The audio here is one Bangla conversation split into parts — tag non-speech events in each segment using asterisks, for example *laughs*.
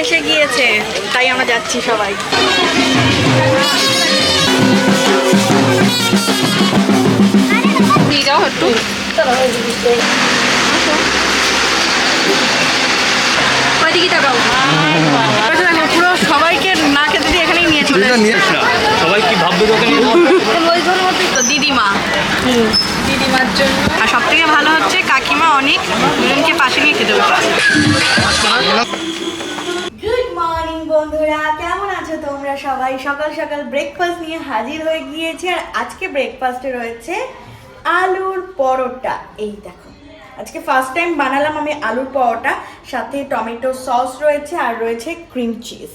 এসে গিয়েছে তাই আমরা যাচ্ছি সবাই। পুরো সবাইকে না খেতে দিয়ে এখানেই নিয়ে চলে সবাই কি ভাববে দিদিমা দিদিমার জন্য আর সব থেকে ভালো হচ্ছে কাকিমা অনেক দুজনকে পাশে নিয়ে খেতে বসেছে। বন্ধুরা, কেমন আছো তোমরা সবাই? সকাল সকাল ব্রেকফাস্ট নিয়ে হাজির হয়ে গিয়েছি, আর আজকে ব্রেকফাস্টে রয়েছে আলুর পরোটা। এই দেখো, আজকে ফার্স্ট টাইম বানালাম আমি আলুর পরোটা, সাথে টমেটো সস রয়েছে, আর রয়েছে ক্রিম চিজ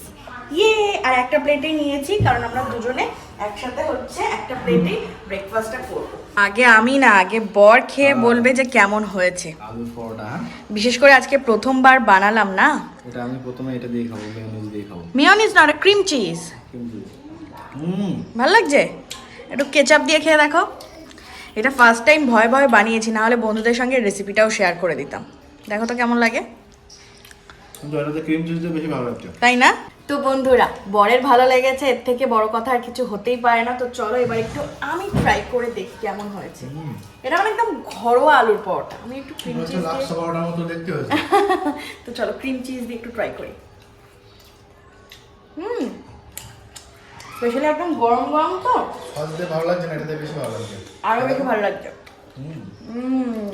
ইয়ে আর একটা প্লেটে নিয়েছি, কারণ আমরা দুজনে একসাথে হচ্ছে একটা প্লেটে ব্রেকফাস্টটা করব। আগে আমি না আগে বর খেয়ে বলবে যে কেমন হয়েছে। আলুর পরোটা? বিশেষ করে আজকে প্রথমবার বানালাম না? এটা আমি প্রথমে এটা দিয়ে খাব মেয়োনিজ দিয়ে খাব। মিওনিজ না ওটা ক্রিম চিজ হুম। ভালো লাগছে? একটু কেচাপ দিয়ে খেয়ে দেখো। এটা ফার্স্ট টাইম ভয় ভয় বানিয়েছি না হলে বন্ধুদের সঙ্গে রেসিপিটাও শেয়ার করে দিতাম। দেখো তো কেমন লাগে। কিন্তু এটাতে ক্রিম চিজ বেশি ভালো লাগছে। তাই না? তো বন্ধুরা বরের ভালো লেগেছে এর থেকে বড় কথা আর কিছু হতেই পারে না। তো চলো এবার একটু আমি ট্রাই করে দেখি কেমন হয়েছে। এটা মানে একদম ঘরোয়া আলুর পরোটা। আমি একটু ক্রিম চিজ মতো দেখতে হয়েছে। *laughs* তো চলো ক্রিম চিজ দিয়ে একটু ট্রাই করি। হুম। স্পেশালি একদম গরম গরম তো। সস দিয়ে ভালো লাগছে না? এটাতে বেশি ভালো লাগছে। আরও বেশি ভালো লাগছে। হুম।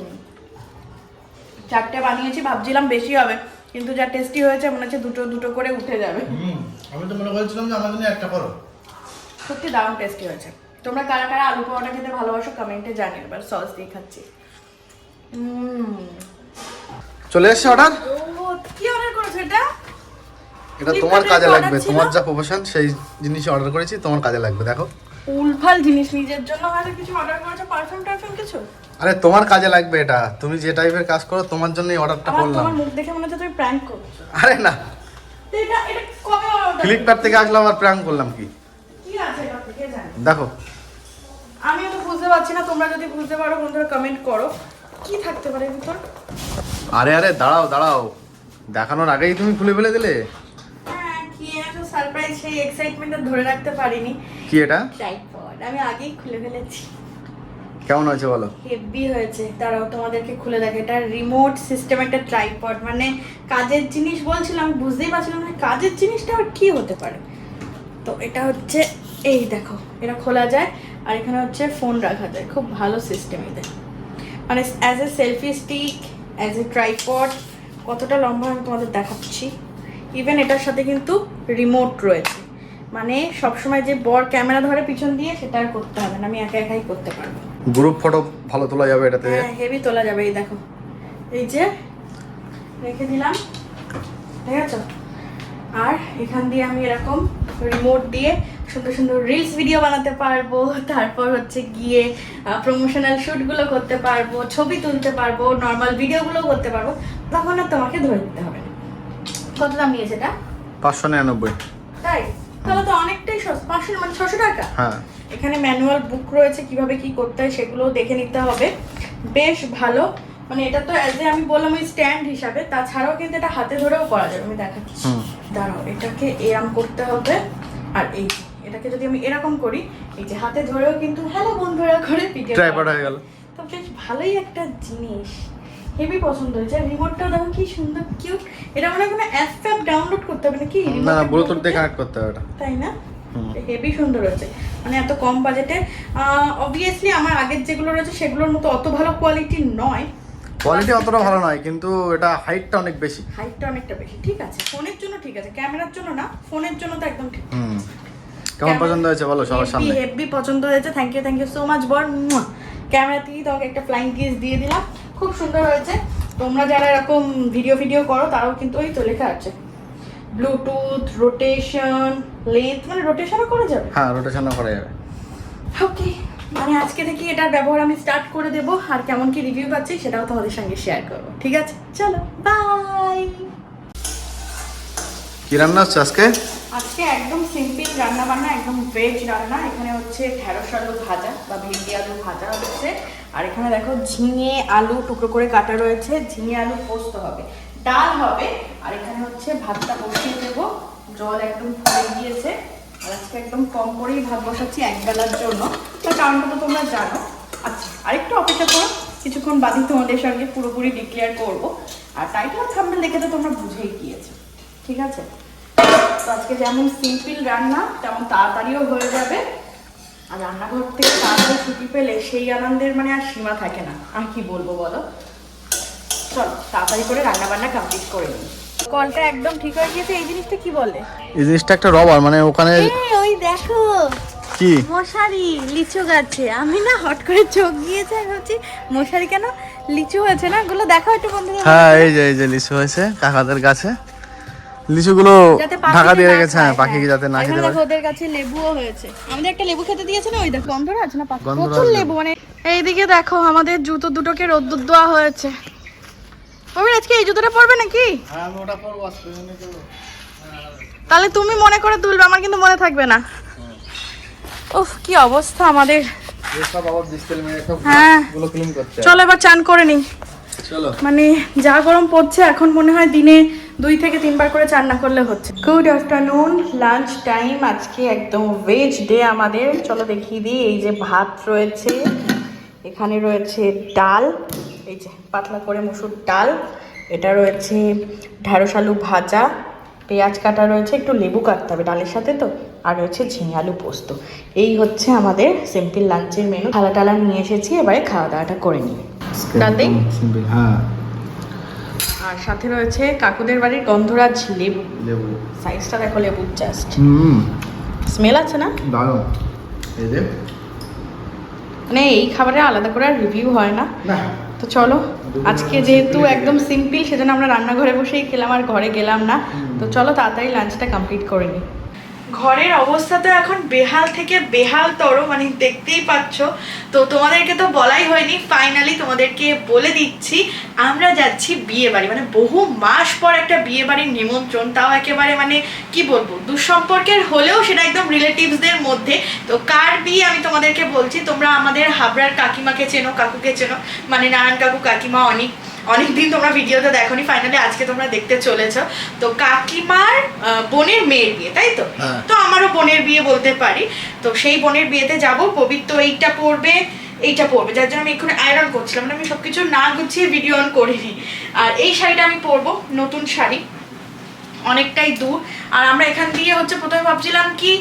চারটে বানিয়েছি ভাবছিলাম বেশি হবে। কিন্তু যা টেস্টি হয়েছে মনে হচ্ছে দুটো দুটো করে উঠে যাবে। হুম আমি তো মনে করছিলাম যে আমার জন্য একটা করো। সত্যি দারুণ টেস্টি হয়েছে। তোমরা কারা কারা আলু পরোটা খেতে ভালোবাসো কমেন্টে জানিও। এবার সস দিয়ে খাচ্ছি। হুম। চলে এসছে অর্ডার কি অর্ডার করেছ এটা? এটা তোমার কাজে লাগবে। তোমার যা প্রফেশন সেই জিনিস অর্ডার করেছি তোমার কাজে লাগবে দেখো। উলফাল জিনিস নিজের জন্য হয়তো কিছু অর্ডার করেছ পারফিউম টারফিউম কিছু? আরে তোমার কাজে লাগবে এটা। তুমি যে টাইপের কাজ করো তোমার জন্যই অর্ডারটা করলাম। তোমার মুখ দেখে মনে হচ্ছে তুমি প্র্যাঙ্ক করছ। আরে না। এটা এটা কবে অর্ডার ফ্লিপকার্ট থেকে আসলাম আর প্র্যাঙ্ক করলাম কি? কি আছে এটা কে জানে। দেখো। আমিও তো বুঝতে পারছি না তোমরা যদি বুঝতে পারো বন্ধুরা কমেন্ট করো। কি থাকতে পারে ভিতর? আরে আরে দাঁড়াও দাঁড়াও। দেখানোর আগেই তুমি খুলে ফেলে দিলে? সারপ্রাইজ সেই এক্সাইটমেন্টটা ধরে রাখতে পারিনি। কি এটা? ট্রাইপড আমি আগেই খুলে ফেলেছি। কেমন হয়েছে বলো? হেভি হয়েছে। তারাও তোমাদেরকে খুলে দেখে। এটা রিমোট সিস্টেম একটা ট্রাইপড মানে কাজের জিনিস বলছিলাম বুঝতেই পারছিলাম না কাজের জিনিসটা আর কি হতে পারে। তো এটা হচ্ছে এই দেখো এটা খোলা যায় আর এখানে হচ্ছে ফোন রাখা যায়। খুব ভালো সিস্টেম এদের মানে as a selfie stick as a tripod কতটা লম্বা আমি তোমাদের দেখাচ্ছি। ইভেন এটার সাথে কিন্তু রিমোট রয়েছে। মানে সবসময় যে বর ক্যামেরা ধরে পিছন দিয়ে সেটা আর করতে হবে না। আমি একা একাই করতে পারব। গ্রুপ ফটো ভালো তোলা যাবে এটাতে? হ্যাঁ হেভি তোলা যাবে এই দেখো। এই যে রেখে দিলাম। ঠিক আছে? আর এখান দিয়ে আমি এরকম রিমোট দিয়ে সুন্দর সুন্দর রিলস ভিডিও বানাতে পারব। তারপর হচ্ছে গিয়ে প্রমোশনাল শ্যুটগুলো করতে পারব ছবি তুলতে পারব নর্মাল ভিডিওগুলো করতে পারব। তখন আর তোমাকে ধরে দিতে হবে কত দাম নিয়েছে এটা? পাঁচশো নিরানব্বই। তাই? তাহলে তো অনেকটাই পাঁচশো মানে ছশো টাকা? হ্যাঁ। এখানে ম্যানুয়াল বুক রয়েছে কীভাবে কি করতে হয় সেগুলো দেখে নিতে হবে। বেশ ভালো। মানে এটা তো অ্যাজ এ আমি বললাম ওই স্ট্যান্ড হিসাবে তাছাড়াও কিন্তু এটা হাতে ধরেও করা যাবে। আমি দেখাচ্ছি। দাঁড়াও এটাকে এরম করতে হবে। আর এই এটাকে যদি আমি এরকম করি এই যে হাতে ধরেও কিন্তু হ্যালো বন্ধুরা করে ভিডিও ট্রাইপড হয়ে গেল। তো বেশ ভালোই একটা জিনিস। হেভি পছন্দ হয়েছে। আর রিমোটটা দেখো কি সুন্দর কিউট এটা মানে কোনো অ্যাপ ফ্যাপ ডাউনলোড করতে হবে নাকি? না ব্লুটুথ দিয়ে কানেক্ট করতে হবে এটা তাই না? হেভি সুন্দর হয়েছে। মানে এত কম বাজেটে অবভিয়াসলি আমার আগের যেগুলো রয়েছে সেগুলোর মতো অত ভালো কোয়ালিটি নয়। কোয়ালিটি অতটা ভালো নয় কিন্তু এটা হাইটটা অনেক বেশি। হাইটটা অনেকটা বেশি ঠিক আছে। ফোনের জন্য ঠিক আছে ক্যামেরার জন্য না ফোনের জন্য তো একদম ঠিক। হুম। কেমন পছন্দ হয়েছে বলো সবার সামনে? হেভি পছন্দ হয়েছে thank you thank you so much বর। ক্যামেরা থেকে তোমাকে একটা ফ্লাইং কিস দিয়ে দিলাম। খুব সুন্দর হয়েছে। তোমরা যারা এরকম ভিডিও ভিডিও করো তারাও কিন্তু ওই তো লেখা আছে। ব্লুটুথ রোটেশন লেন্থ মানে রোটেশনও করা যাবে? হ্যাঁ রোটেশনও করা যাবে। ওকে মানে আজকে থেকে এটার ব্যবহার আমি স্টার্ট করে দেব। আর কেমন কি রিভিউ পাচ্ছি সেটাও তোমাদের সঙ্গে শেয়ার করব। ঠিক আছে? চলো বাই কি রান্না হচ্ছে আজকে? আজকে একদম সিম্পল রান্না বান্না একদম ভেজ রান্না। এখানে হচ্ছে ঢেঁড়স আলু ভাজা বা ভেন্ডি আলু ভাজা হচ্ছে। আর এখানে দেখো ঝিঙে, আলু টুকরো করে কাটা রয়েছে। ঝিঙে, আলু পোস্ত হবে। ডাল হবে। আর এখানে হচ্ছে ভাতটা বসিয়ে দেবো। জল একদম ফুলে গিয়েছে। আর আজকে একদম কম করেই ভাত বসাচ্ছি এক বেলার জন্য। তার কারণটা তো তোমরা জানো। আচ্ছা আরেকটু অপেক্ষা করো। কিছুক্ষণ বাদই তোমাদের সঙ্গে পুরোপুরি ডিক্লেয়ার করব। আর টাইটেল থাম্বেল দেখে তো তোমরা বুঝেই গিয়েছো। ঠিক আছে? তো আজকে যেমন সিম্পল রান্না, তেমন তাড়াতাড়িও হয়ে যাবে। আর রান্নাঘর থেকে তাড়াতাড়ি ছুটি পেলে সেই আনন্দের মানে আর সীমা থাকে না। আর কি বলব বলো? চলো তাড়াতাড়ি করে রান্না বান্না কমপ্লিট করে নিই। কলটা একদম ঠিক হয়ে গিয়েছে এই জিনিসটা কি বলে? এই জিনিসটা একটা রবার মানে ওখানে ওই দেখো। কি? মশারি লিচু গাছে। আমি না হট করে চোখ গিয়েছে ভাবছি মশারি কেন লিচু হয়েছে না? গুলো দেখো একটু বন্ধুরা হ্যাঁ এই যে এই যে লিচু হয়েছে কাকাদের গাছে। লিচুগুলো ঢাকা দিয়ে রেখেছে হ্যাঁ পাখি হ্যাঁ। যাতে না খেতে পারে। ওদের কাছে লেবুও হয়েছে। আমাদের একটা লেবু খেতে দিয়েছে না? ওই দেখো গন্ধরা আছে না পাখি? প্রচুর লেবু। মানে এইদিকে দেখো আমাদের জুতো দুটোকে রোদ্দুর দেওয়া হয়েছে। কবির আজকে এই জুতোটা পরবে নাকি? হ্যাঁ আমি ওটা তাহলে তুমি মনে করে তুলবে আমার কিন্তু মনে থাকবে না। উফ কি অবস্থা আমাদের। সব আবার ডিসটেল মেরে সব হ্যাঁ। গুলো ক্লিন করতে হবে। চলো এবার চান করে নিই। চলো। মানে যা গরম পড়ছে এখন মনে হয় দিনে দুই থেকে তিনবার করে চান না করলে হচ্ছে। গুড আফটারনুন লাঞ্চ টাইম আজকে একদম ভেজ ডে আমাদের। চলো দেখিয়ে দিই এই যে ভাত রয়েছে এখানে রয়েছে ডাল এই যে পাতলা করে মসুর ডাল এটা রয়েছে ঢ্যাঁড়স আলু ভাজা পেঁয়াজ কাটা রয়েছে একটু লেবু কাটতে হবে ডালের সাথে তো আর রয়েছে ঝিঙে আলু পোস্ত। এই হচ্ছে আমাদের সিম্পল লাঞ্চের মেনু থালা টালা নিয়ে এসেছি এবারে খাওয়া দাওয়াটা করে নিই। ডাল হ্যাঁ। আর সাথে রয়েছে কাকুদের বাড়ির গন্ধরাজ লেবু। লেবু। সাইজটা দেখো লেবু জাস্ট হুম। স্মেল আছে না? দারুণ। এই যে। মানে এই খাবারে আলাদা করে আর রিভিউ হয় না। না। তো চলো আজকে যেহেতু একদম সিম্পল সেজন্য আমরা রান্নাঘরে বসেই খেলাম আর ঘরে গেলাম না। তো চলো তাড়াতাড়ি লাঞ্চটা কমপ্লিট করে নিই ঘরের অবস্থা তো এখন বেহাল থেকে বেহাল তর মানে দেখতেই পাচ্ছ। তো তোমাদেরকে তো বলাই হয়নি ফাইনালি তোমাদেরকে বলে দিচ্ছি, আমরা যাচ্ছি বিয়ে বাড়ি। মানে বহু মাস পর একটা বিয়ে বাড়ির নিমন্ত্রণ, তাও একেবারে মানে কি বলব, দুঃসম্পর্কের হলেও সেটা একদম রিলেটিভসদের মধ্যে। তো কার বিয়ে আমি তোমাদেরকে বলছি, তোমরা আমাদের হাবড়ার কাকিমাকে চেনো, কাকুকে চেনো মানে নারায়ণ কাকু, কাকিমা, অনেক। অনেকদিন তোমরা ভিডিওতে দেখোনি ফাইনালি আজকে তোমরা দেখতে চলেছো। তো কাকিমার বোনের মেয়ের বিয়ে তাই তো? হ্যাঁ। তো আমারও বোনের বিয়ে বলতে পারি। তো সেই বোনের বিয়েতে যাব পবিত্র এইটা পরবে এইটা পরবে। যার জন্য আমি এক্ষুনি আয়রন করছিলাম মানে আমি সবকিছু না গুছিয়ে ভিডিও অন করিনি। আর এই শাড়িটা আমি পরবো নতুন শাড়ি। অনেকটাই দূর। আর আমরা এখান দিয়ে হচ্ছে প্রথমে ভাবছিলাম কি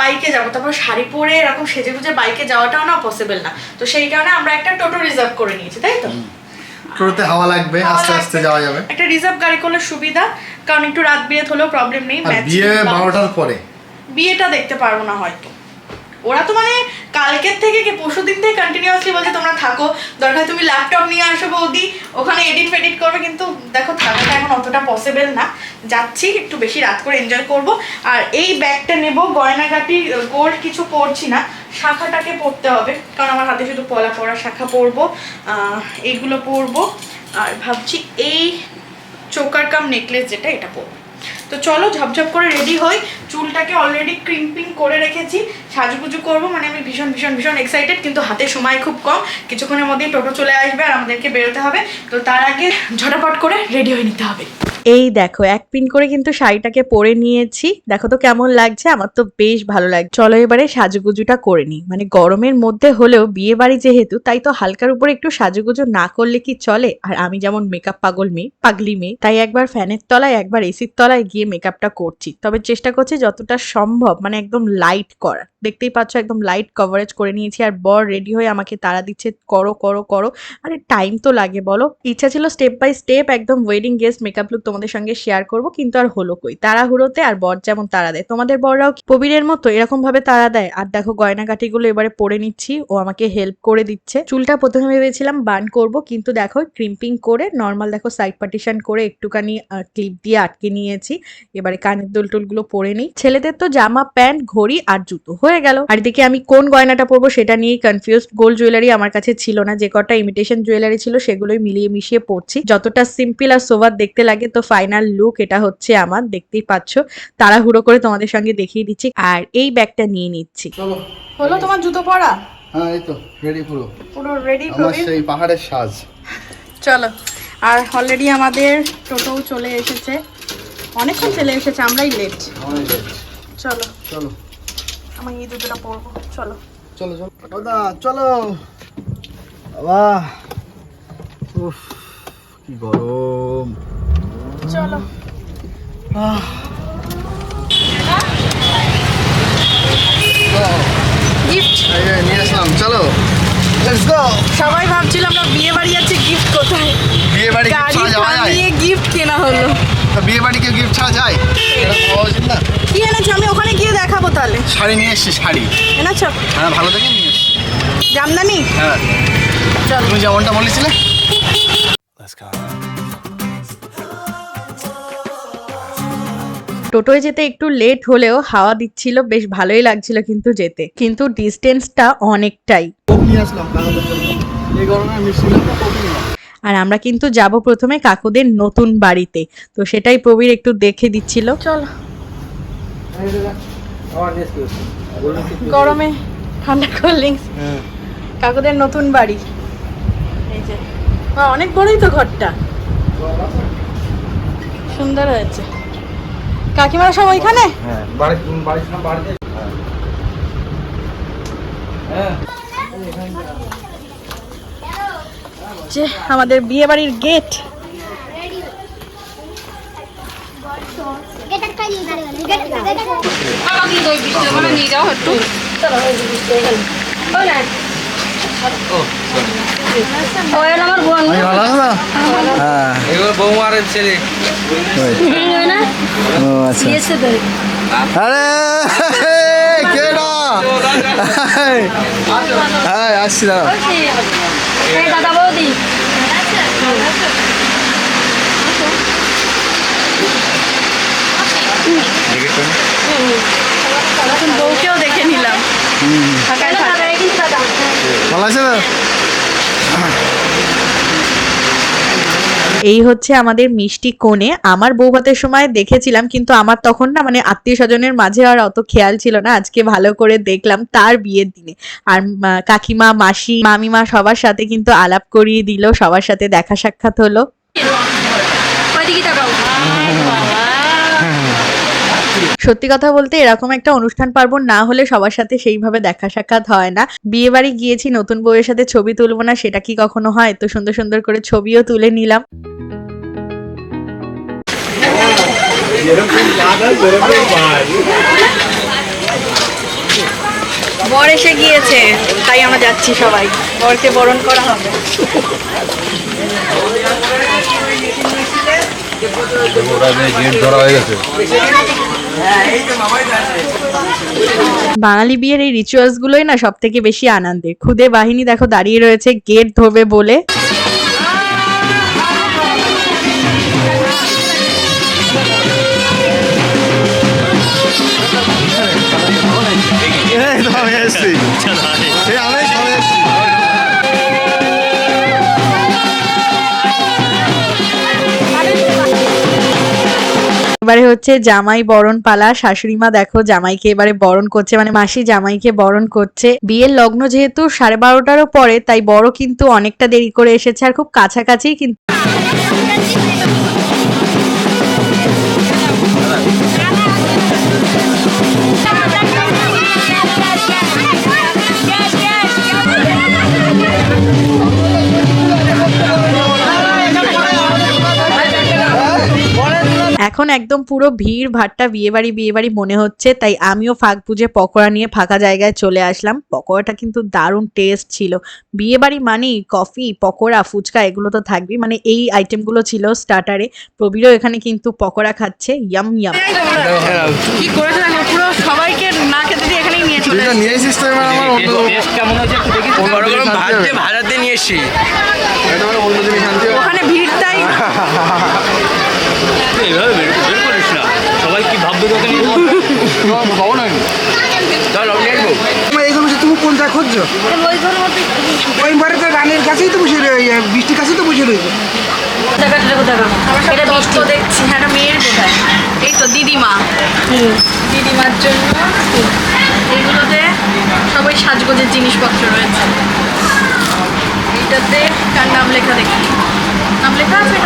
বাইকে যাব। তারপর শাড়ি পরে এরকম সেজে গুজে বাইকে যাওয়াটাও না পসিবল না। তো সেই কারণে আমরা একটা টোটো রিজার্ভ করে নিয়েছি তাই তো? টোটোতে হাওয়া লাগবে আস্তে আস্তে যাওয়া যাবে। একটা রিজার্ভ গাড়ি করলে সুবিধা কারণ একটু রাত বিরেত হলেও প্রবলেম নেই বিয়ে বারোটার পরে। বিয়েটা দেখতে পারব না হয়তো। ওরা তো মানে কালকের থেকে কি পরশু দিন থেকে কন্টিনিউয়াসলি বলছে, তোমরা থাকো। দরকার তুমি ল্যাপটপ নিয়ে আসো বৌদি। ওখানে এডিট ফেডিট করবে, কিন্তু দেখো থাকাটা এখন অতটা পসিবল না। যাচ্ছি, একটু বেশি রাত করে এনজয় করব। আর এই ব্যাগটা নেব, গয়নাগাটি গোল্ড কিছু পরছি না। শাখাটাকে পরতে হবে, কারণ আমার হাতে শুধু পলা পড়া শাখা পরবো। এইগুলো পরবো। আর ভাবছি এই চোকার কাম নেকলেস যেটা, এটা পরবো। তো চলো ঝপঝপ করে রেডি হই। চুলটাকে অলরেডি ক্রিম্পিং করে রেখেছি। সাজুগুজু করব মানে আমি ভীষণ ভীষণ ভীষণ এক্সাইটেড কিন্তু হাতে সময় খুব কম। কিছুক্ষণের মধ্যেই টোটো চলে আসবে আর আমাদেরকে বেরোতে হবে। তো তার আগে ঝটাপট করে রেডি হয়ে নিতে হবে। এই দেখো, এক পিন করে কিন্তু শাড়িটাকে পরে নিয়েছি। দেখো তো কেমন লাগছে, আমার তো বেশ ভালো লাগছে। চলো এবারে সাজুগুজুটা করে নিই। মানে গরমের মধ্যে হলেও বিয়ে বাড়ি যেহেতু, তাই তো হালকার উপরে একটু সাজুগুজু না করলে কি চলে? আর আমি যেমন মেকআপ পাগল মেয়ে, পাগলি মেয়ে, তাই একবার ফ্যানের তলায়, একবার এসির তলায় গিয়ে মেকআপটা করছি। তবে চেষ্টা করছি যতটা সম্ভব মানে একদম লাইট করা। দেখতেই পাচ্ছ, একদম লাইট কভারেজ করে নিয়েছি। আর বর রেডি হয়ে আমাকে তাড়া দিচ্ছে, করো করো করো। আরে টাইম তো লাগে, বলো। ইচ্ছা ছিল স্টেপ বাই স্টেপ একদম ওয়েডিং গেস্ট মেকআপ লুক তোমাদের সঙ্গে শেয়ার করব, কিন্তু আর হলো কই? তাড়াহুড়োতে আর বর যেমন তাড়া দেয়। তোমাদের বররাও কি কবিরের মতো এরকম ভাবে তাড়া দেয়? আর দেখো গয়নাগাটিগুলো এবারে পরে নিচ্ছি, ও আমাকে হেল্প করে দিচ্ছে। চুলটা প্রথমে ভেবেছিলাম বান করব, কিন্তু দেখো ক্রিম্পিং করে নর্মাল দেখো সাইড পার্টিশন করে একটুখানি ক্লিপ দিয়ে আটকে নিয়েছি। এবারে কানের দুল টুলগুলো পরে নিই। ছেলেদের তো জামা, প্যান্ট, ঘড়ি আর জুতো। হয়ে গেল। আর এদিকে আমি কোন গয়নাটা পরবো সেটা নিয়েই কনফিউজ গোল্ড জুয়েলারি আমার কাছে ছিল না, যে কটা ইমিটেশন জুয়েলারি ছিল সেগুলোই মিলিয়ে মিশিয়ে পড়ছি যতটা সিম্পল আর সোভার দেখতে লাগে তো ফাইনাল লুক এটা হচ্ছে আমার দেখতেই পাচ্ছ। তাড়াহুড়ো করে তোমাদের সঙ্গে দেখিয়ে দিচ্ছি আর এই ব্যাগটা নিয়ে নিচ্ছি। হলো তোমার জুতো পরা হ্যাঁ এই তো রেডি পুরো। পুরো রেডি আমার সেই পাহাড়ের সাজ। চলো। আর অলরেডি আমাদের টোটোও চলে এসেছে। অনেকক্ষণ চলে এসেছে আমরাই লেট চলো। চলো। আমি এই দুটোটা পরবো। চলো। চলো চলো। দাদা চলো। বাবা উফ কি গরম। চলো। গিফট নিয়ে আসলাম চলো। সবাই ভাবছিল আমরা বিয়ে বাড়ি যাচ্ছি গিফট কোথায়? বিয়ে বাড়ি গাড়ি থামিয়ে গিফট কেনা হলো। বিয়ে বাড়ি কেউ গিফট ছাড়া যায়? না। কি এনেছো? আমি ওখানে গিয়ে দেখাবো তাহলে। শাড়ি নিয়ে এসছি শাড়ি। এনেছো? হ্যাঁ ভালো দেখে নিয়ে এসছি। জামদানি? হ্যাঁ। চলো। তুমি যেমনটা বলেছিলে। টোটোয় যেতে একটু লেট হলেও হাওয়া দিচ্ছিল বেশ ভালোই লাগছিল কিন্তু যেতে। কিন্তু ডিস্টেন্সটা অনেকটাই। আর আমরা কিন্তু যাব প্রথমে কাকুদের নতুন বাড়িতে। তো সেটাই প্রবীর একটু দেখে দিচ্ছিল। চল। গরমে ঠান্ডা কোল্ড ড্রিঙ্কস হ্যাঁ। কাকুদের নতুন বাড়ি। এই যে। অনেক বড়ই তো ঘরটা। সুন্দর হয়েছে। কাকিমারা সব ওইখানে? হ্যাঁ বাড়ি বাড়ি বাড়িতে হ্যাঁ। যে আমাদের বিয়ে বাড়ির গেট আমার হ্যাঁ এগুলো বৌমারের ছেলে। আচ্ছা। আরে কে না হ্যাঁ আসছি এই দাদা বৌদি। বউকেও দেখে নিলাম। ভালো আছে? না এই হচ্ছে আমাদের মিষ্টি কোণে। আমার বউ ভাতের সময় দেখেছিলাম কিন্তু আমার তখন না মানে আত্মীয় স্বজনের মাঝে আর অত খেয়াল ছিল না। আজকে ভালো করে দেখলাম তার বিয়ের দিনে। আর মা- কাকিমা মাসি মামিমা সবার সাথে কিন্তু আলাপ করিয়ে দিল সবার সাথে দেখা সাক্ষাৎ হলো। সত্যি কথা বলতে এরকম একটা অনুষ্ঠান পার্বণ না হলে সবার সাথে সেইভাবে দেখা সাক্ষাৎ হয় না। বিয়ে বাড়ি গিয়েছি, নতুন বউয়ের সাথে ছবি তুলবো না, সেটা কি কখনো হয়? তো সুন্দর সুন্দর করে ছবিও তুলে নিলাম। বর এসে গিয়েছে, তাই আমরা যাচ্ছি সবাই। বরকে বরণ করা হবে। ধরা হয়ে গেছে। বাঙালি বিয়ের এই রিচুয়ালস গুলোই না সব থেকে বেশি আনন্দের। খুদে বাহিনী দেখো দাঁড়িয়ে রয়েছে গেট ধোবে বলে। এবারে হচ্ছে জামাই বরণ পালা। শাশুড়ি মা দেখো, জামাইকে এবারে বরণ করছে মানে মাসি জামাইকে বরণ করছে। বিয়ের লগ্ন যেহেতু সাড়ে বারোটারও পরে, তাই বড় কিন্তু অনেকটা দেরি করে এসেছে আর খুব কাছাকাছি কিন্তু এখন একদম পুরো ভিড় ভাট্টা বিয়ে বাড়ি বিয়ে বাড়ি মনে হচ্ছে তাই আমিও ফাঁক বুঝে পকোড়া নিয়ে ফাঁকা জায়গায় চলে আসলাম। পকোড়াটা কিন্তু দারুণ টেস্ট ছিল। বিয়ে বাড়ি মানেই কফি পকোড়া ফুচকা এগুলো তো থাকবেই। মানে এই আইটেমগুলো ছিল স্টার্টারে প্রবীরও এখানে কিন্তু পকোড়া খাচ্ছে। ইয়াম ইয়াম কি করেছে পুরো সবাইকে না খেতে দিয়ে এখানেই নিয়ে চলে এসেছিস তো এবার আমার অন্য কেমন দেখি। এসছি। ওখানে তুই এইভাবে বের করিস না সবাই কি ভাববে তোকে তুমি কোনটা খুঁজছো? ওই বাড়িতে রানের কাছেই তো বসে রয়ে বৃষ্টির কাছেই তো বসে রয়েছে। এটা বৃষ্টি। দেখছি হ্যাঁ মেয়ের এই তো দিদিমা। দিদিমার জন্য এইগুলোতে সবাই সাজগোজের জিনিসপত্র রয়েছে। এটাতে কার নাম লেখা দেখি? নাম লেখা আছে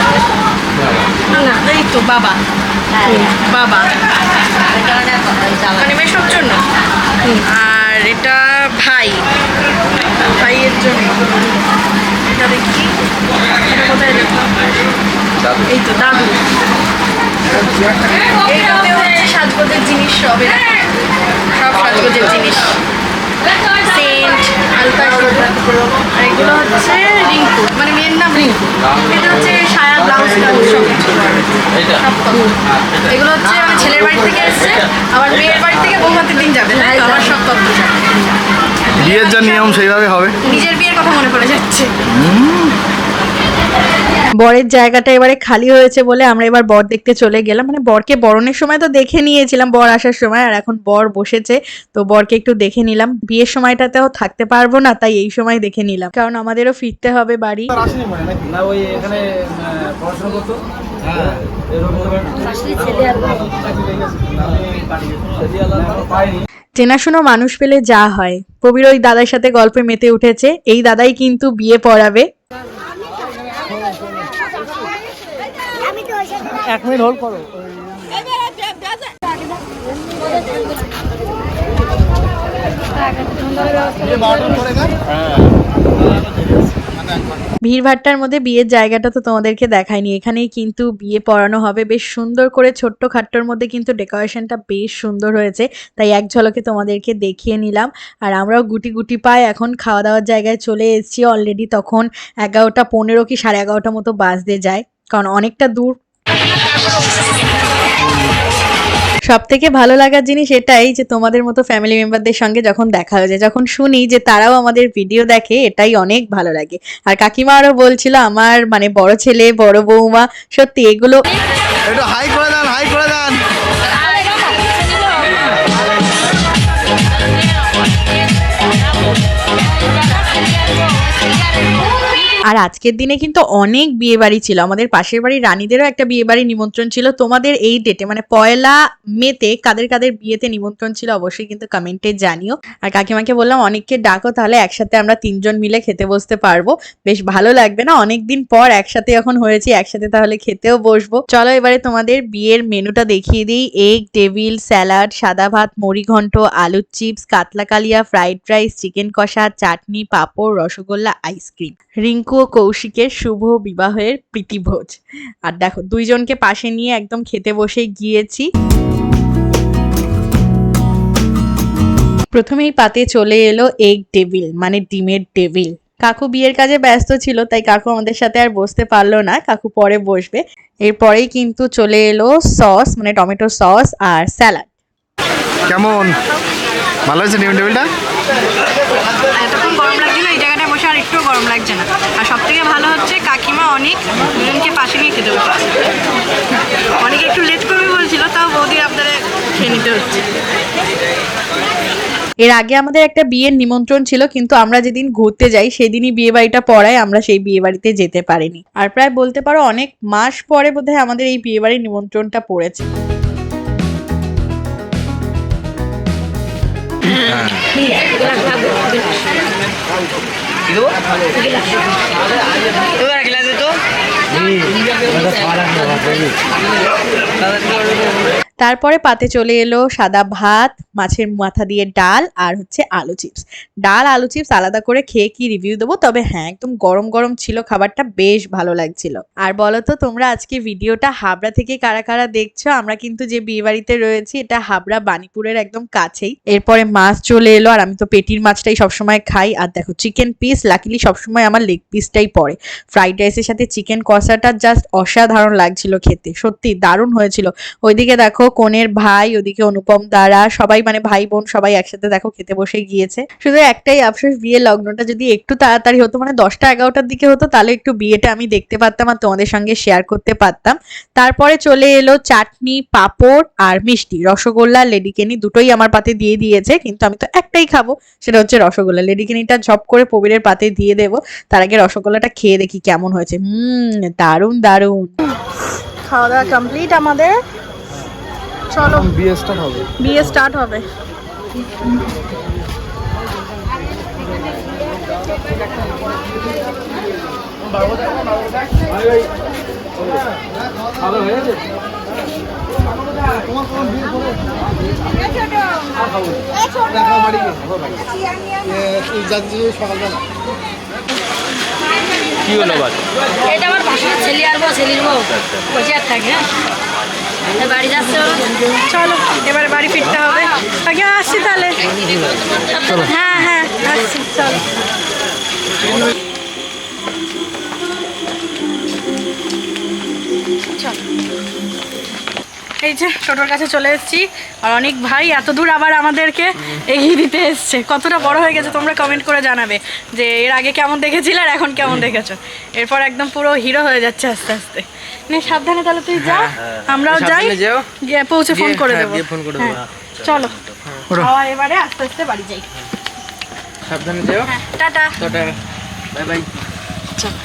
না এই তো বাবা। বাবা। মানে মেশোর জন্য। আর এটা ভাই। ভাইয়ের জন্য। এটা দেখি। এটা কোথায় দেখলাম? এই তো দাদু। এইটাতে হচ্ছে সাজগোজের জিনিস সব। সব সাজগোজের জিনিস। সেন্ট আলতা আর এগুলো হচ্ছে রিঙ্কু মানে মেয়ের নাম রিঙ্কু এটা হচ্ছে সায়া ব্লাউজ টাউজ সব। এগুলো হচ্ছে মানে ছেলের বাড়ি থেকে এসছে। আবার মেয়ের বাড়ি থেকে বৌভাতের দিন যাবে তাই আমার সব বিয়ের যা নিয়ম সেইভাবে হবে। নিজের বিয়ের কথা মনে পড়ে যাচ্ছে। বরের জায়গাটা এবারে খালি হয়েছে বলে আমরা এবার বর দেখতে চলে গেলাম। মানে বরকে বরণের সময় তো দেখে নিয়েছিলাম বর আসার সময় আর এখন বর বসেছে তো বরকে একটু দেখে নিলাম। বিয়ের সময়টাতেও থাকতে পারব না তাই এই সময় দেখে নিলাম। কারণ আমাদেরও ফিরতে হবে বাড়ি। না ওই এখানে পড়াশোনা করতো। চেনাশোনা মানুষ পেলে যা হয়। কবির ওই দাদার সাথে গল্পে মেতে উঠেছে। এই দাদাই কিন্তু বিয়ে পড়াবে। এক মিনিট হোল্ড করো। ভিড়ভাট্টার মধ্যে বিয়ের জায়গাটা তো তোমাদেরকে দেখায়নি এখানেই কিন্তু বিয়ে পড়ানো হবে। বেশ সুন্দর করে ছোট্ট খাট্টোর মধ্যে কিন্তু ডেকোরেশনটা বেশ সুন্দর হয়েছে, তাই এক ঝলকে তোমাদেরকে দেখিয়ে নিলাম। আর আমরাও গুটি গুটি পায় এখন খাওয়া দাওয়ার জায়গায় চলে এসেছি। অলরেডি তখন এগারোটা পনেরো কি সাড়ে এগারোটা মতো বাজতে যায়, কারণ অনেকটা দূর সব থেকে ভালো লাগার জিনিস এটাই যে তোমাদের মতো ফ্যামিলি মেম্বারদের সঙ্গে যখন দেখা হয়ে যায়, যখন শুনি যে তারাও আমাদের ভিডিও দেখে, এটাই অনেক ভালো লাগে। আর কাকিমা আরও বলছিল, আমার মানে বড় ছেলে, বড় বৌমা, সত্যি এগুলো হাই আর আজকের দিনে কিন্তু অনেক বিয়ে বাড়ি ছিল। আমাদের পাশের বাড়ির রানীদেরও একটা বিয়ে বাড়ি নিমন্ত্রণ ছিল। তোমাদের এই ডেটে মানে পয়লা মেতে কাদের কাদের বিয়েতে নিমন্ত্রণ ছিল অবশ্যই কিন্তু কমেন্টে জানিও। আর কাকিমাকে বললাম, অনেককে ডাকো, তাহলে একসাথে আমরা তিনজন মিলে খেতে বসতে পারব। বেশ ভালো লাগবে না? অনেকদিন পর একসাথে এখন হয়েছে, একসাথে তাহলে খেতেও বসবো। চলো এবারে তোমাদের বিয়ের মেনুটা দেখিয়ে দিই। এগ টেবিল স্যালাড সাদা ভাত, মুড়িঘণ্ট, আলুর চিপস কাতলা কালিয়া ফ্রাইড রাইস চিকেন কষা, চাটনি, পাঁপড়, রসগোল্লা আইসক্রিম রিঙ্কু কৌশিকের শুভ বিবাহের প্রীতিভোজ। আর দেখো দুইজনকে পাশে নিয়ে একদম খেতে বসে গিয়েছি। প্রথমেই পাতে চলে এলো এগ টেবিল মানে ডিমের টেবিল কাকু বিয়ের কাজে ব্যস্ত ছিল তাই কাকু আমাদের সাথে আর বসতে পারল না। কাকু পরে বসবে। এরপরেই কিন্তু চলে এলো সস মানে টমেটো সস আর স্যালাড কেমন? ভালো হয়েছে ডিম টেবিলটা এই জায়গাটায় বসে আর একটু গরম লাগছে না। আর সব থেকে ভালো হচ্ছে কাকিমা অনেক দুজনকে পাশে নিয়ে খেতে বসেছে অনেকে একটু লেট করবে বলছিল তাও বৌদি আপনারা খেয়ে নিতে হচ্ছে। এর আগে আমাদের একটা বিয়ের নিমন্ত্রণ ছিল কিন্তু আমরা যেদিন ঘুরতে যাই সেদিনই বিয়ে বাড়িটা পড়ায় আমরা সেই বিয়ে বাড়িতে যেতে পারিনি। আর প্রায় বলতে পারো অনেক মাস পরে বোধহয় আমাদের এই বিয়ে বাড়ির নিমন্ত্রণটা পড়েছে। কি দেবো এবার গ্লাসে তো তারপরে পাতে চলে এলো সাদা ভাত, মাছের মাথা দিয়ে ডাল আর হচ্ছে আলু চিপস। ডাল, আলু চিপস আলাদা করে খেয়ে কি রিভিউ দেবো? তবে হ্যাঁ একদম গরম গরম ছিল খাবারটা বেশ ভালো লাগছিল। আর বলো তো তোমরা আজকে ভিডিওটা হাবড়া থেকে কারা কারা দেখছ? আমরা কিন্তু যে বিয়ে বাড়িতে রয়েছি, এটা হাবড়া বানিপুরের একদম কাছেই। এরপরে মাছ চলে এলো, আর আমি তো পেটির মাছটাই সবসময় খাই। আর দেখো চিকেন পিস লাকিলি সবসময় আমার লেগ পিসটাই পড়ে। ফ্রাইড রাইসের সাথে চিকেন কষাটা জাস্ট অসাধারণ লাগছিল খেতে। সত্যি দারুণ হয়েছিল। ওইদিকে দেখো কনের ভাই, ওদিকে অনুপম দ্বারা সবাই মানে ভাই বোন সবাই একসাথে দেখো খেতে বসে গিয়েছে। শুধু একটাই আফসোস বিয়ে লগ্নটা যদি একটু তাড়াতাড়ি হতো মানে দশটা এগারোটার দিকে হতো, তাহলে একটু বিয়েটা আমি দেখতে পারতাম আর তোমাদের সঙ্গে শেয়ার করতে পারতাম। তারপরে চলে এলো চাটনি, পাঁপড় আর মিষ্টি। রসগোল্লা, লেডিকেনি দুটোই আমার পাতে দিয়ে দিয়েছে, কিন্তু আমি তো একটাই খাব, সেটা হচ্ছে রসগোল্লা। লেডিকেনিটা ঝপ করে প্রবীরের পাতে দিয়ে দেবো, তার আগে রসগোল্লাটা খেয়ে দেখি কেমন হয়েছে। হুম, দারুণ দারুণ। খাওয়া দাওয়া কমপ্লিট আমাদের। চলো। বিয়ে স্টার্ট হবে। বিয়ে স্টার্ট হবে। কি হলো এটা আমার ছেলে আর বউ ছেলের বউ। বসে আর থাকে। হ্যাঁ বাড়ি যাচ্ছে? চলো এবার বাড়ি ফিরতে হবে। আগে আসছি তাহলে। হ্যাঁ হ্যাঁ আসছি চলো। চলো। এই যে টোটোর কাছে চলে এসেছি। আর অনেক ভাই এত দূর আবার আমাদেরকে এগিয়ে দিতে এসছে। কতটা বড় হয়ে গেছে তোমরা কমেন্ট করে জানাবে যে এর আগে কেমন দেখেছিলে আর এখন কেমন দেখেছ? এরপর একদম পুরো হিরো হয়ে যাচ্ছে আস্তে আস্তে। নে সাবধানে তাহলে তুই যা আমরাও যাই গিয়ে পৌঁছে ফোন করে হ্যাঁ, দেবো। গিয়ে ফোন করে দেবো, হ্যাঁ, চলো। খাওয়া এবারে আস্তে আস্তে বাড়ি যাই। সাবধানে যেও। হ্যাঁ টাটা। টাটা। Bye bye. চলো।